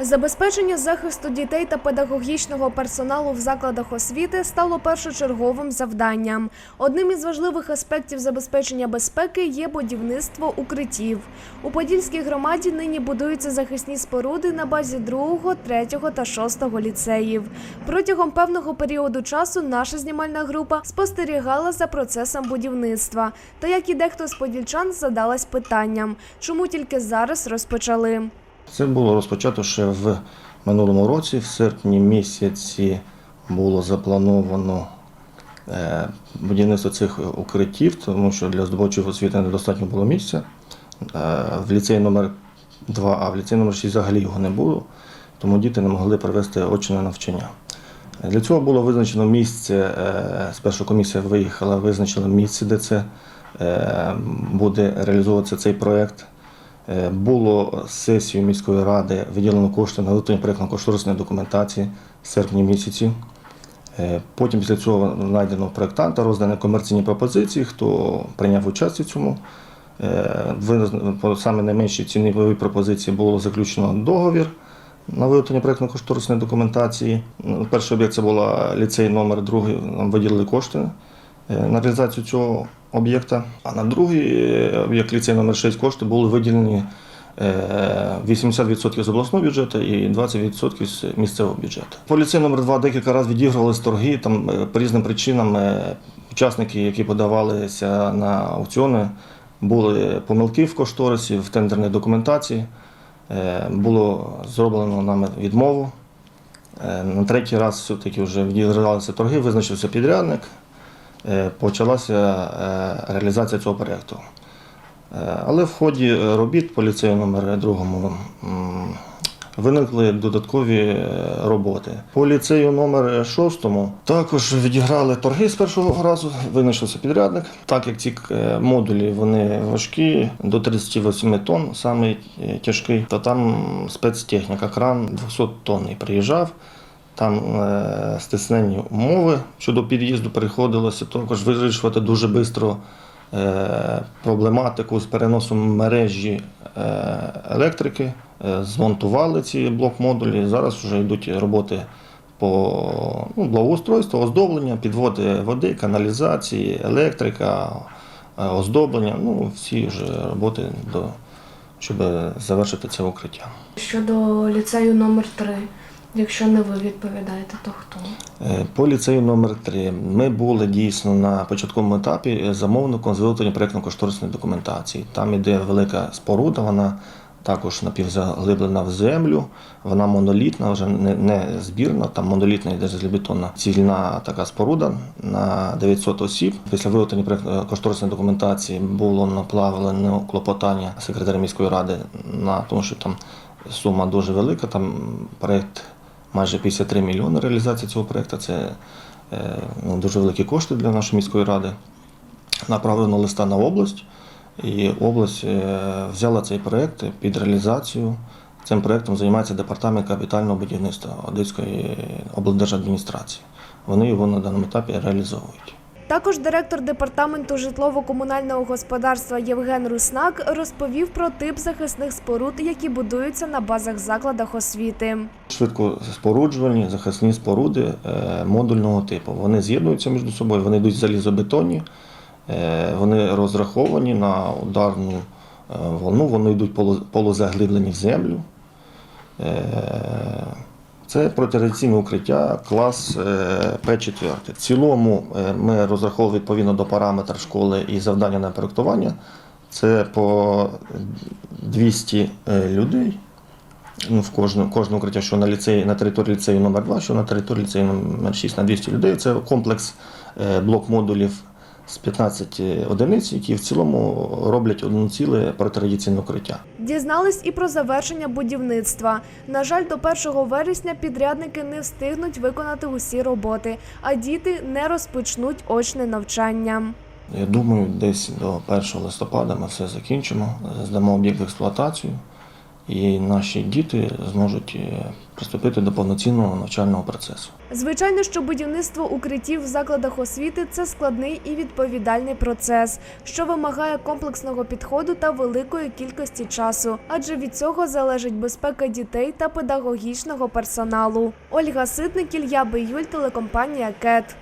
Забезпечення захисту дітей та педагогічного персоналу в закладах освіти стало першочерговим завданням. Одним із важливих аспектів забезпечення безпеки є будівництво укриттів. У Подільській громаді нині будуються захисні споруди на базі 2, 3 та 6 ліцеїв. Протягом певного періоду часу наша знімальна група спостерігала за процесом будівництва. Та як і дехто з подільчан задалась питанням, чому тільки зараз розпочали. Це було розпочато ще в минулому році, в серпні місяці було заплановано е, будівництво цих укриттів, тому що для здобувачів освіти недостатньо було місця. Е, В ліцеї номер 2 а в ліцеї номер 6 взагалі його не було, тому діти не могли провести очне навчання. Для цього було визначено місце, е, спершу комісія виїхала, визначила місце, де це буде реалізовуватися цей проєкт. Е, Було сесію міської ради виділено кошти на виготовлення проєктно кошторисної документації в серпні місяці. Е, Потім після цього знайдено проєктанта, роздані комерційні пропозиції, хто прийняв участь у цьому. Е, По саме найменшій ціновій пропозиції було заключено договір на виготовлення проєктно-кошторисної документації. Ну, Перший об'єкт це була ліцей номер другий, нам виділили кошти на реалізацію цього об'єкта. А на другий е, об'єкт ліцей номер 6 кошти були виділені е, 80% з обласного бюджету і 20% з місцевого бюджету. По ліцею номер 2 декілька разів відігрувалися торги. Там е, по різним причинам е, учасники, які подавалися на аукціони, були помилки в кошторисі, в тендерній документації. Е, Було зроблено нами відмову. Е, На третій раз все-таки вже відігралися торги, визначився підрядник, Е, почалася е, реалізація цього проєкту. Е, Але в ході е, робіт по ліцею номер другому м, виникли додаткові е, роботи. По ліцею номер шостому також відіграли торги з першого разу, винайшовся підрядник. Так як ці е, модулі вони важкі, до 38 тонн, самий е, тяжкий, то там спецтехніка, кран 200 тонн приїжджав. Там е, стиснені умови щодо під'їзду приходилося також вирішувати дуже швидко е, проблематику з переносом мережі е, електрики. Е, змонтували ці блок-модулі. Зараз вже йдуть роботи по ну, благоустройству, оздоблення, підводи води, каналізації, електрика, е, оздоблення. Ну, всі вже роботи до, щоб завершити це укриття. Щодо ліцею номер 3 якщо не ви відповідаєте, то хто? Е, По ліцею номер 3 ми були дійсно на початковому етапі замовником з виготовлення проєктно-кошторисної документації. Там іде велика споруда, вона також напівзаглиблена в землю, вона монолітна, вже не, не збірна, там монолітна йде залізобетонна цільна така споруда на 900 осіб. Після виготовлення проєктно-кошторисної документації було наплавлено клопотання секретаря міської ради на тому, що там сума дуже велика, там проєкт майже 53 мільйони реалізації цього проєкту. Це е, ну, дуже великі кошти для нашої міської ради. Направлено листа на область, і область е, взяла цей проєкт під реалізацію. Цим проєктом займається департамент капітального будівництва Одеської облдержадміністрації. Вони його на даному етапі реалізовують. Також директор департаменту житлово-комунального господарства Євген Руснак розповів про тип захисних споруд, які будуються на базах закладах освіти. Швидко споруджувальні захисні споруди е, модульного типу. Вони з'єднуються між собою, вони йдуть залізобетонні, е, вони розраховані на ударну е, волну, вони йдуть полузаглиблені в землю. Це протирадіаційне укриття клас е, П4. В цілому е, ми розраховували відповідно до параметрів школи і завдання на проєктування. Це по 200 е, людей ну, в кожну, кожне укриття, що на ліцеї, на території ліцею номер 2 що на території ліцею номер 6 на 200 людей. Це комплекс е, блок-модулів з 15 одиниць, які в цілому роблять одну ціле протирадіаційне укриття. Дізнались і про завершення будівництва. На жаль, до 1 вересня підрядники не встигнуть виконати усі роботи, а діти не розпочнуть очне навчання. Я думаю, десь до 1 листопада ми все закінчимо, здамо об'єкт в експлуатацію і наші діти зможуть е, приступити до повноцінного навчального процесу. Звичайно, що будівництво укриттів в закладах освіти це складний і відповідальний процес, що вимагає комплексного підходу та великої кількості часу, адже від цього залежить безпека дітей та педагогічного персоналу. Ольга Ситник, Ілля Биюль, телекомпанія КЕТ.